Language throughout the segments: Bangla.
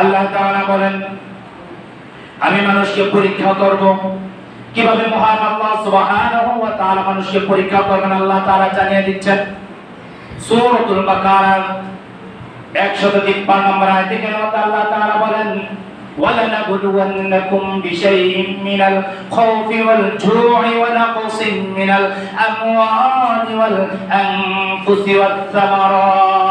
আল্লাহ তাআলা বলেন আমি মানুষকে পরীক্ষা করব কিভাবে মহান আল্লাহ সুবহানাহু ওয়া তাআলা মানুষকে পরীক্ষা করবেন আল্লাহ তাআলা জানিয়ে দিচ্ছেন সূরাতুল বাকারার 153 নম্বর আয়াতে কেন আল্লাহ তাআলা বলেন ولنبلونكم بشيء من الخوف والجوع ونقص من الأموال والأنفس والثمرات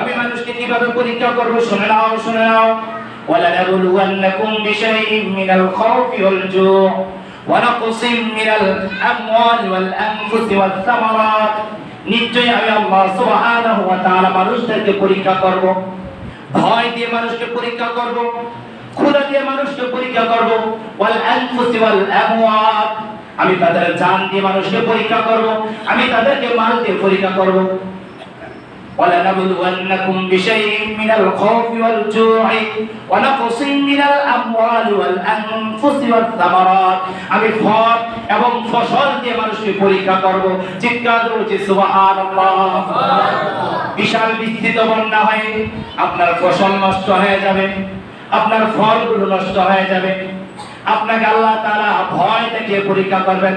আমি মানুষকে কিভাবে পরীক্ষা করব শুনে নাও শুনে নাও ولنبلونكم بشيء من الخوف والجوع ونقص من الأموال والأنفس والثمرات নিশ্চয়ই আমি আল্লাহ সুবহানাহু ওয়া তাআলা মানুষদেরকে পরীক্ষা করব ভয় দিয়ে মানুষকে পরীক্ষা করব ক্ষুধা দিয়ে মানুষকে পরীক্ষা করব ওয়াল আনফুসি ওয়াল আমওয়াত আমি তাদের জান দিয়ে মানুষকে পরীক্ষা করব আমি তাদেরকে মাল দিয়ে পরীক্ষা করব ولنبلونكم بشيء من الخوف والجوع ونقص من الأموال والأنفس والثمرات আমি ফল এবং ফসল দিয়ে মানুষকে পরীক্ষা করব চিৎকার করছি সুবহানাল্লাহ বিশাল বিস্তৃত বন্যা হয় আপনার ফসল নষ্ট হয়ে যাবে আপনার ফলগুলো নষ্ট হয়ে যাবে আপনাকে আল্লাহ তাআলা ভয় দেখিয়ে পরীক্ষা করবেন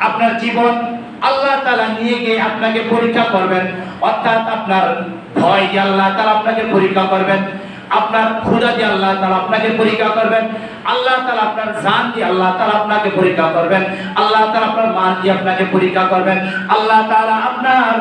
আপনার জীবন আল্লাহ তালা নিয়ে গিয়ে আপনাকে পরীক্ষা করবেন। অর্থাৎ আপনার ভয় যে আল্লাহ তালা আপনাকে পরীক্ষা করবেন। আপনার ক্ষুদা দিয়ে আল্লাহ তালা আপনাকে পরীক্ষা করবেন। আল্লাহ তালা আপনার জান দিয়ে আল্লাহ তালা আপনাকে পরীক্ষা করবেন। আল্লাহ তালা আপনার মান দিয়ে আপনাকে পরীক্ষা করবেন। আল্লাহ তালা আপনার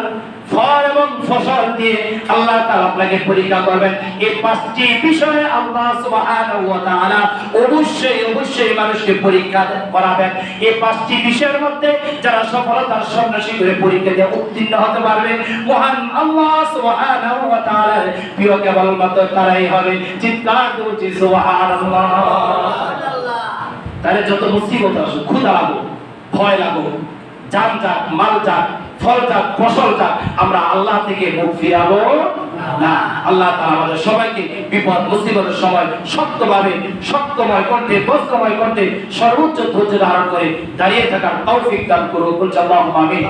ফল এবং ফসল দিয়ে আল্লাহ তাআলা আপনাকে পরীক্ষা করবেন। এই পাঁচটি বিষয়ে আল্লাহ সুবহানাহু ওয়া তাআলা অবশ্যই অবশ্যই মানুষকে পরীক্ষা করাবেন। এই পাঁচটি বিষয়ের মধ্যে যারা সফলতার সন্ন্যাসী পরীক্ষা দিয়ে উত্তীর্ণ হতে পারবে, মহান আল্লাহ সুবহানাহু ওয়া তাআলার প্রিয় কেবলমাত্র তারাই হবে। চিৎকার করছি, সুবহানাল্লাহ। তাহলে যত মুসিবত আসুক, ক্ষুধা লাগুক ভয় লাগুক জান যাক, মাল যাক ফল যাক আমরা আল্লাহ থেকে মুখ ফিরাবো না। আল্লাহ তালা আমাদের সবাইকে বিপদ, মুসিবতের সময় শক্তভাবে, শক্তময় করতে বস্ত্রময় করতে সর্বোচ্চ ধৈর্য ধারণ করে দাঁড়িয়ে থাকার তৌফিক দান করুন। আমিন।